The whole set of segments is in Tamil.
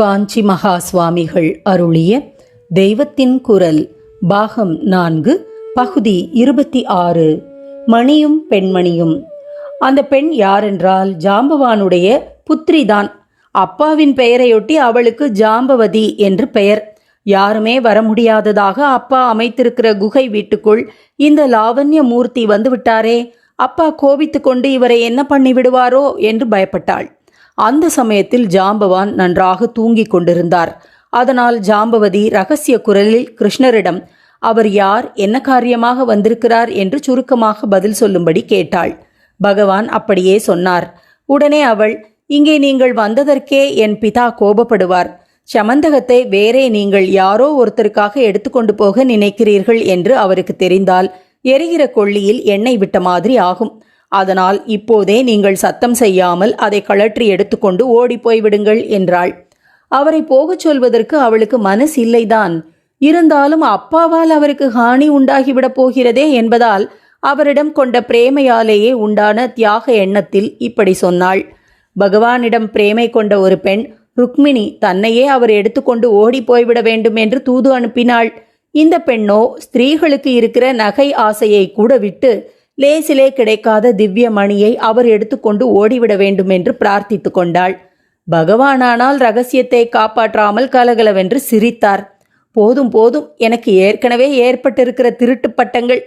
காஞ்சி மகா சுவாமிகள் அருளிய தெய்வத்தின் குரல் பாகம் நான்கு பகுதி இருபத்தி ஆறு. மணியும் பெண்மணியும். அந்த பெண் யாரென்றால் ஜாம்பவானுடைய புத்திரிதான். அப்பாவின் பெயரையொட்டி அவளுக்கு ஜாம்பவதி என்று பெயர். யாருமே வர முடியாததாக அப்பா அமைத்திருக்கிற குகை வீட்டுக்குள் இந்த லாவண்ய மூர்த்தி வந்து விட்டாரே அப்பா கோபித்துக் கொண்டு இவரை என்ன பண்ணி விடுவாரோ என்று பயப்பட்டாள். அந்த சமயத்தில் ஜாம்பவான் நன்றாக தூங்கிக் கொண்டிருந்தார். அதனால் ஜாம்பவதி ரகசிய குரலில் கிருஷ்ணரிடம் அவர் யார்? என்ன காரியமாக வந்திருக்கிறார்? என்று சுருக்கமாக பதில் சொல்லும்படி கேட்டாள். பகவான் அப்படியே சொன்னார் உடனே அவள் இங்கே நீங்கள் வந்ததற்கே என் பிதா கோபப்படுவார். சமந்தகத்தை வேறே நீங்கள் யாரோ ஒருத்தருக்காக எடுத்துக்கொண்டு போக நினைக்கிறீர்கள் என்று அவருக்கு தெரிந்தால் எரிகிற கொள்ளியில் எண்ணெய் விட்ட மாதிரி ஆகும். அதனால் இப்போதே நீங்கள் சத்தம் செய்யாமல் அதை கழற்றி எடுத்துக்கொண்டு ஓடிப்போய் விடுங்கள் என்றாள். அவரை போகச் சொல்வதற்கு அவளுக்கு மனசு இல்லைதான். இருந்தாலும் அப்பாவால் அவருக்கு ஹானி உண்டாகிவிடப் போகிறதே என்பதால் அவரிடம் கொண்ட பிரேமையாலேயே உண்டான தியாக எண்ணத்தில் இப்படி சொன்னாள். பகவானிடம் பிரேமை கொண்ட ஒரு பெண் ருக்மிணி தன்னையே அவர் எடுத்துக்கொண்டு ஓடி போய்விட வேண்டும் என்று தூது அனுப்பினாள். இந்த பெண்ணோ ஸ்திரீகளுக்கு இருக்கிற நகை ஆசையை கூட விட்டு லேசிலே கிடைக்காத திவ்ய மணியை அவர் எடுத்துக்கொண்டு ஓடிவிட வேண்டும் என்று பிரார்த்தித்து கொண்டாள். பகவானானால் ரகசியத்தை காப்பாற்றாமல் கலகலவென்று சிரித்தார். போதும் போதும் எனக்கு ஏற்கனவே ஏற்பட்டிருக்கிற திருட்டு பட்டங்கள்.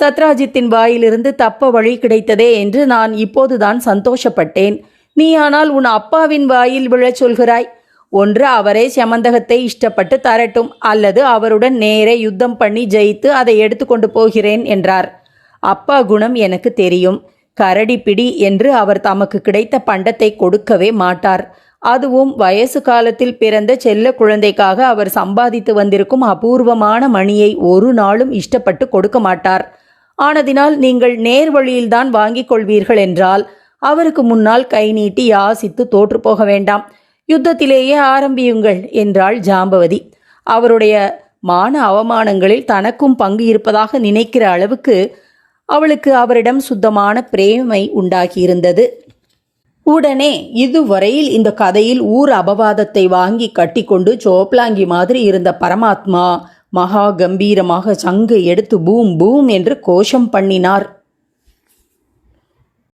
சத்ராஜித்தின் வாயிலிருந்து தப்ப வழி கிடைத்ததே என்று நான் இப்போதுதான் சந்தோஷப்பட்டேன். நீ ஆனால் உன் அப்பாவின் வாயில் விழச் சொல்கிறாய். ஒன்று அவரே சமந்தகத்தை இஷ்டப்பட்டு தரட்டும் அல்லது அவருடன் நேரே யுத்தம் பண்ணி ஜெயித்து அதை எடுத்துக்கொண்டு போகிறேன் என்றார். அப்பா குணம் எனக்கு தெரியும். கரடி பிடி என்று அவர் தமக்கு கிடைத்த பண்டத்தை கொடுக்கவே மாட்டார். அதுவும் வயசு காலத்தில் பிறந்த செல்ல குழந்தைக்காக அவர் சம்பாதித்து வந்திருக்கும் அபூர்வமான மணியை ஒரு நாளும் இஷ்டப்பட்டு கொடுக்க மாட்டார். ஆனதினால் நீங்கள் நேர் வழியில்தான் வாங்கிக் கொள்வீர்கள் என்றால் அவருக்கு முன்னால் கை நீட்டி யாசித்து தோற்று போக வேண்டாம். யுத்தத்திலேயே ஆரம்பியுங்கள் என்றாள் ஜாம்பவதி. அவருடைய மான அவமானங்களில் தனக்கும் பங்கு இருப்பதாக நினைக்கிற அளவுக்கு அவளுக்கு அவரிடம் சுத்தமான பிரேமை உண்டாகியிருந்தது. உடனே இதுவரையில் இந்த கதையில் ஊர் அபவாதத்தை வாங்கி கட்டிக்கொண்டு சோப்லாங்கி மாதிரி இருந்த பரமாத்மா மகா கம்பீரமாக சங்கு எடுத்து பூம் பூம் என்று கோஷம் பண்ணினார்.